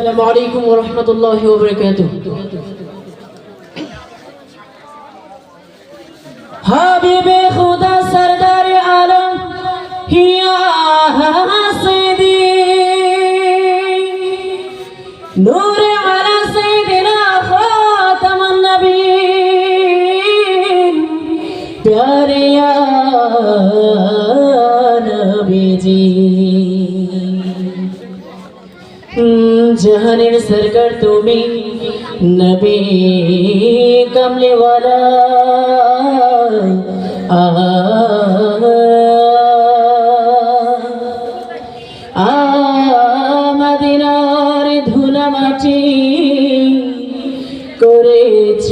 السلام عليكم ورحمة الله وبركاته. حبيبي خدا سردار عالم يا سيدي. نور على سيدنا خاتم النبي پیارے یا نبی Hmm. জাহানের সরকার তুমি, নবী কমলেওয়ালা। আমাদিনার ধুলা মাটি করেছ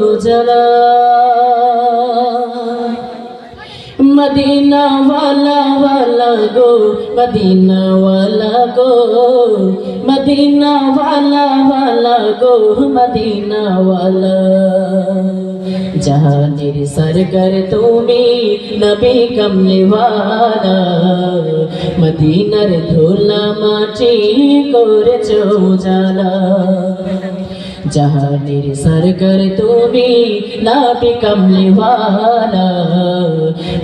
গুজলা। মদিনা ওয়ালা ওয়ালা গো মদিনা মদিনা ওয়ালা ওয়ালা গো মদিনা ওয়ালা জাহানের সরকার তুমি নবী কমলে ওয়ালা মদিনার ধুলা মাটি করেছ জালা। জাহানের সরকার তুমি নাবি কমলিওয়ালা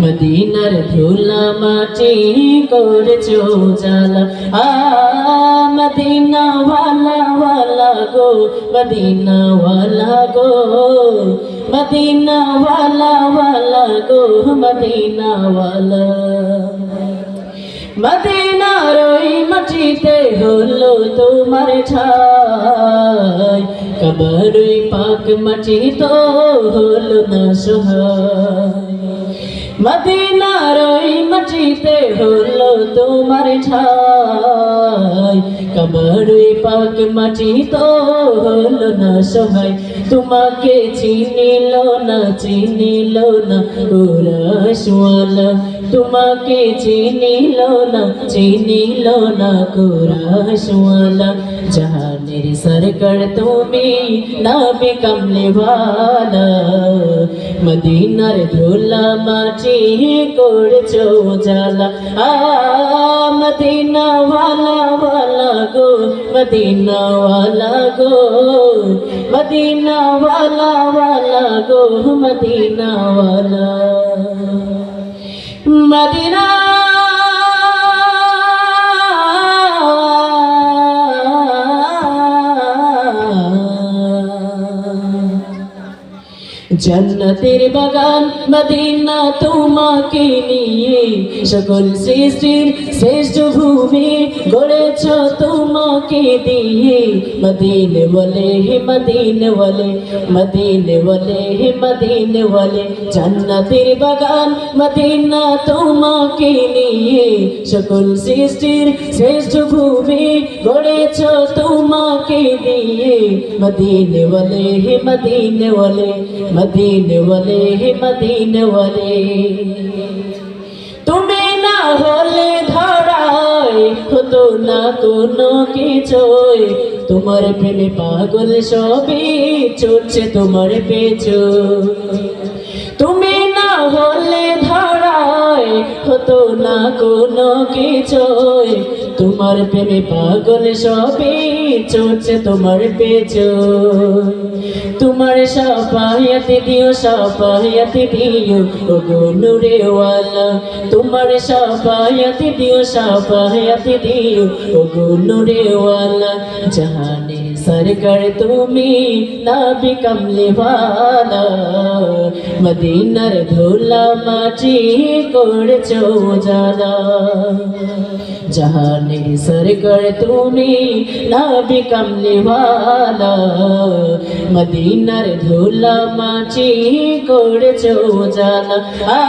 মদিনার ধুলা মাটি করেছ জালা। আ মদিনা ওয়ালা ওয়ালা গো মদিনা ওয়ালা গো মদিনা ওয়ালা ওয়ালা গো মদিনা ওয়ালা মদিনার ওই মাটিতে হলো তোমার ঠাই কবরই পাক মাটি তো হলো না সোহাই। মদিনার ওই মাটিতে হলো তোমার ঠাই কবরই পাক মাটি তো হলো না সোহাই তোমাকে চিনিল না চিনিল না কুরাশওয়ালা তোমাকে চিনিল না চিনিল না কুরাশওয়ালা জাহানের সরকার তুমি নাবি কমলেওয়ালা। মদিনার ধুলা মাটি করছ জালা আ মদিনা ওয়ালা গো মদিনা ওয়ালা গো মদিনা ওয়ালা গো মদিনা ওয়ালা মদিনা জন্নতের বাগান, মদিনা তোমাকে নিয়ে সকল সৃষ্টির শ্রেষ্ঠ ভূমি গড়েছ তোমাকে দিয়ে। মদিন বলে হে মদিন বলে মদিন বলে হে মদিন বলে, জন্নতের বাগান, মদিনা তোমাকে নিয়ে সকল সৃষ্টির শ্রেষ্ঠ ভূমি গড়েছ তোমাকে দিয়ে। মদিন বলে হে মদিন বলে মদিন বলে হে মদিন বলে তুমি না হলে ধরাই হতো না কোনো কিছুই। তোমার প্রেমে পাগল সবই চলছে তোমার পেছো তুমি না হলে ধরাই হতো না কোনো কিছুই। তোমার প্রেমে পাগল সবই চলছে তোমার পেছ তোমার সাফায়াত দিও সাফায়াত দিও, ও নুরে ওয়ালা তোমার সাফায়াত দিও সাফায়াত দিও, ও নুরে ওয়ালা জাহানে সরকার তুমি নাবি কমলে ওয়ালা মদিনার ধুলা মাটি করছ জালা জাহানে সরকার তুমি নাবি কমলে ওয়ালা মদিনার ধুলা মাটি করেছ জানা আ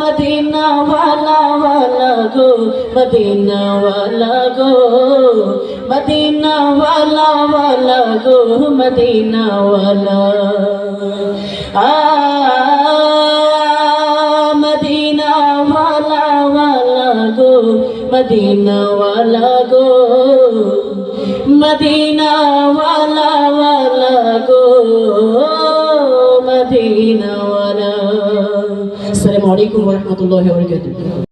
মদিনা ওয়ালা ওয়ালা গো মদিনা ওয়ালা গো মদিনা ওয়ালা ওয়ালা গো মদিনা ওয়ালা আ মদিনা ওয়ালা ওয়ালা গো মদিনা ওয়ালা গো। মদিনা ওয়ালা ওয়ালা গো মদিনা ওয়ালা আসসালামু আলাইকুম ওয়া রাহমাতুল্লাহি ওয়া বারাকাতুহু।